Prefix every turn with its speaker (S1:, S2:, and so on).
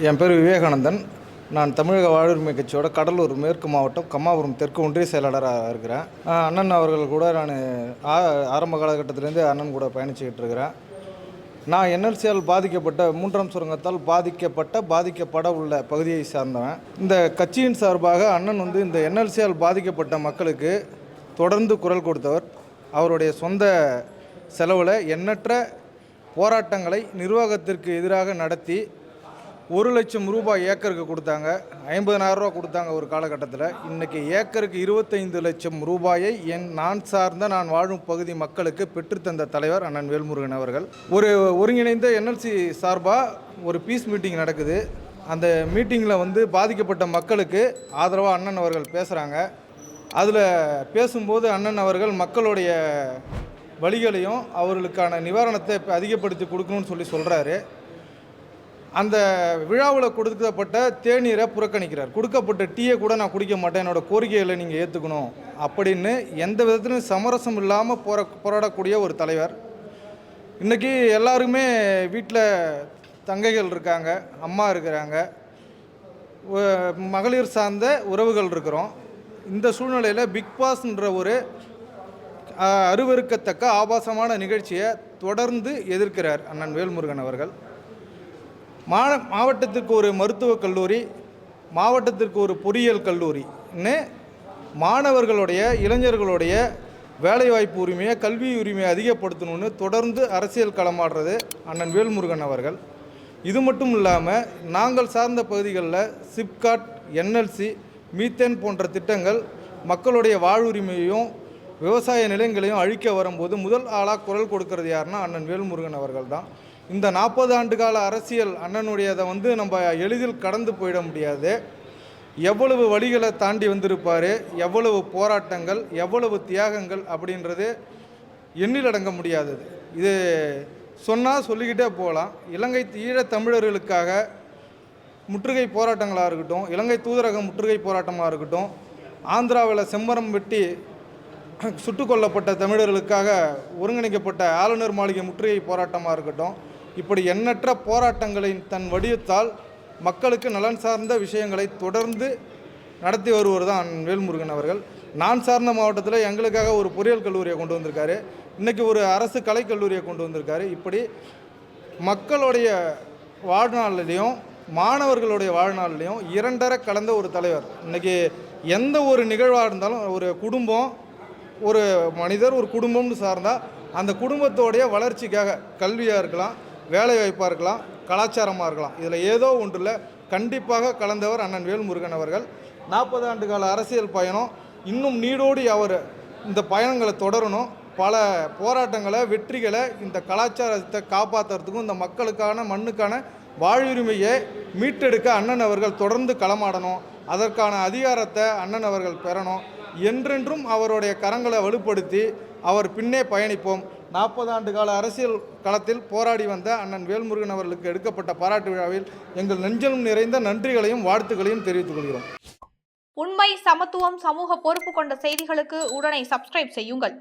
S1: என் பேர் விவேகானந்தன். நான் தமிழக வாழ்வுரிமை கட்சியோட கடலூர் மேற்கு மாவட்டம் கம்மாபுரம் தெற்கு ஒன்றிய செயலாளராக இருக்கிறேன். அண்ணன் அவர்கள் கூட நான் ஆ- ஆரம்ப காலகட்டத்திலேருந்து அண்ணன் கூட பயணிச்சுக்கிட்டு இருக்கிறேன். நான் என்எல்சியால் பாதிக்கப்பட்ட மூன்றாம் சுரங்கத்தால் பாதிக்கப்பட்ட பாதிக்கப்பட உள்ள பகுதியை சார்ந்தவன். இந்த கட்சியின் சார்பாக அண்ணன் வந்து இந்த என்எல்சியால் பாதிக்கப்பட்ட மக்களுக்கு தொடர்ந்து குரல் கொடுத்தவர். அவருடைய சொந்த செலவில் எண்ணற்ற போராட்டங்களை நிர்வாகத்திற்கு எதிராக நடத்தி ஒரு லட்சம் ரூபாய் ஏக்கருக்கு கொடுத்தாங்க. ஐம்பதனாயிரம் ரூபா கொடுத்தாங்க ஒரு காலகட்டத்தில். இன்றைக்கி ஏக்கருக்கு இருபத்தைந்து லட்சம் ரூபாயை என் நான் சார்ந்த நான் வாழும் பகுதி மக்களுக்கு பெற்றுத்தந்த தலைவர் அண்ணன் வேல்முருகன் அவர்கள். ஒரு ஒருங்கிணைந்த என்எல்சி சார்பாக ஒரு பீஸ் மீட்டிங் நடக்குது. அந்த மீட்டிங்கில் வந்து பாதிக்கப்பட்ட மக்களுக்கு ஆதரவாக அண்ணன் அவர்கள் பேசுகிறாங்க அதில் பேசும்போது அண்ணன் அவர்கள் மக்களுடைய வழிகளையும் அவர்களுக்கான நிவாரணத்தை அதிகப்படுத்தி கொடுக்கணும்னு சொல்லி சொல்கிறாரு அந்த விழாவில் கொடுக்கப்பட்ட தேநீரை புறக்கணிக்கிறார். கொடுக்கப்பட்ட டீயை கூட நான் குடிக்க மாட்டேன். என்னோட கோரிக்கைகளை நீங்கள் ஏற்றுக்கணும் அப்படின்னு எந்த விதத்திலும் சமரசம் இல்லாமல் போற போராடக்கூடிய ஒரு தலைவர். இன்றைக்கி எல்லாருமே வீட்டில் தங்கைகள் இருக்காங்க அம்மா இருக்கிறாங்க. மகளிர் சார்ந்த உறவுகள் இருக்கிறோம். இந்த சூழ்நிலையில் பிக் பாஸ்ன்ற ஒரு அருவருக்கத்தக்க ஆபாசமான நிகழ்ச்சியை தொடர்ந்து எதிர்க்கிறார் அண்ணன் வேல்முருகன் அவர்கள். மா மாவட்டத்திற்கு ஒரு மருத்துவக் கல்லூரி மாவட்டத்திற்கு ஒரு பொறியியல் கல்லூரின்னு மாணவர்களுடைய இளைஞர்களுடைய வேலைவாய்ப்பு உரிமையை கல்வி உரிமையை அதிகப்படுத்தணும்னு தொடர்ந்து அரசியல் களமாடுறது அண்ணன் வேல்முருகன் அவர்கள். இது மட்டும் இல்லாமல் நாங்கள் சார்ந்த பகுதிகளில் சிப்காட் என்எல்சி மீத்தேன் போன்ற திட்டங்கள் மக்களுடைய வாழ்வுரிமையையும் விவசாய நிலங்களையும் அழிக்க வரும்போது முதல் ஆளாக குரல் கொடுக்கறது யாருன்னா அண்ணன் வேல்முருகன் அவர்கள் தான் இந்த நாற்பது ஆண்டு கால அரசியல் அண்ணனுடையதை வந்து நம்ம எளிதில் கடந்து போயிட முடியாது. எவ்வளவு வழிகளை தாண்டி வந்திருப்பார் எவ்வளவு போராட்டங்கள் எவ்வளவு தியாகங்கள் அப்படின்றது எண்ணிலடங்க முடியாதது இது சொன்னால் சொல்லிக்கிட்டே போகலாம். இலங்கை ஈழத் தமிழர்களுக்காக முற்றுகை போராட்டங்களாக இருக்கட்டும் இலங்கை தூதரக முற்றுகை போராட்டமாக இருக்கட்டும் ஆந்திராவில் செம்மரம் வெட்டி சுட்டுக்கொல்லப்பட்ட தமிழர்களுக்காக ஒருங்கிணைக்கப்பட்ட ஆளுநர் மாளிகை முற்றுகை போராட்டமாக இருக்கட்டும் இப்படி எண்ணற்ற போராட்டங்களை தன் வடிவத்தால் மக்களுக்கு நலன் சார்ந்த விஷயங்களை தொடர்ந்து நடத்தி வருவர் தான் வேல்முருகன் அவர்கள். நான் சார்ந்த மாவட்டத்தில் எங்களுக்காக ஒரு பொறியியல் கல்லூரியை கொண்டு வந்திருக்காரு. இன்றைக்கி ஒரு அரசு கலைக்கல்லூரியை கொண்டு வந்திருக்காரு. இப்படி மக்களுடைய வாழ்நாளிலையும் மாணவர்களுடைய வாழ்நாளிலையும் இரண்டரை கலந்த ஒரு தலைவர். இன்றைக்கி எந்த ஒரு நிகழ்வாக இருந்தாலும் ஒரு குடும்பம் ஒரு மனிதர் ஒரு குடும்பம்னு சார்ந்தால் அந்த குடும்பத்தோடைய வளர்ச்சிக்காக கல்வியாக இருக்கலாம் வேலைவாய்ப்பாக இருக்கலாம் கலாச்சாரமாக இருக்கலாம். இதில் ஏதோ ஒன்றில் கண்டிப்பாக கலந்தவர் அண்ணன் வேல்முருகன் அவர்கள். நாற்பது ஆண்டு கால அரசியல் பயணம் இன்னும் நீடோடி அவர் இந்த பயணங்களை தொடரணும். பல போராட்டங்களை வெற்றிகளை இந்த கலாச்சாரத்தை காப்பாற்றுறதுக்கும் இந்த மக்களுக்கான மண்ணுக்கான வாழ்வுரிமையை மீட்டெடுக்க அண்ணன் அவர்கள் தொடர்ந்து களமாடணும். அதற்கான அதிகாரத்தை அண்ணன் அவர்கள் பெறணும். என்றென்றும் அவருடைய கரங்களை வலுப்படுத்தி அவர் பின்னே பயணிப்போம். நாற்பது ஆண்டு கால அரசியல் களத்தில் போராடி வந்த அண்ணன் வேல்முருகன் அவர்களுக்கு எடுக்கப்பட்ட பாராட்டு விழாவில் எங்கள் நெஞ்சலும் நிறைந்த நன்றிகளையும் வாழ்த்துக்களையும் தெரிவித்துக் கொள்கிறோம்.
S2: உண்மை சமத்துவம் சமூக பொறுப்பு கொண்ட செய்திகளுக்கு உடனே சப்ஸ்கிரைப் செய்யுங்கள்.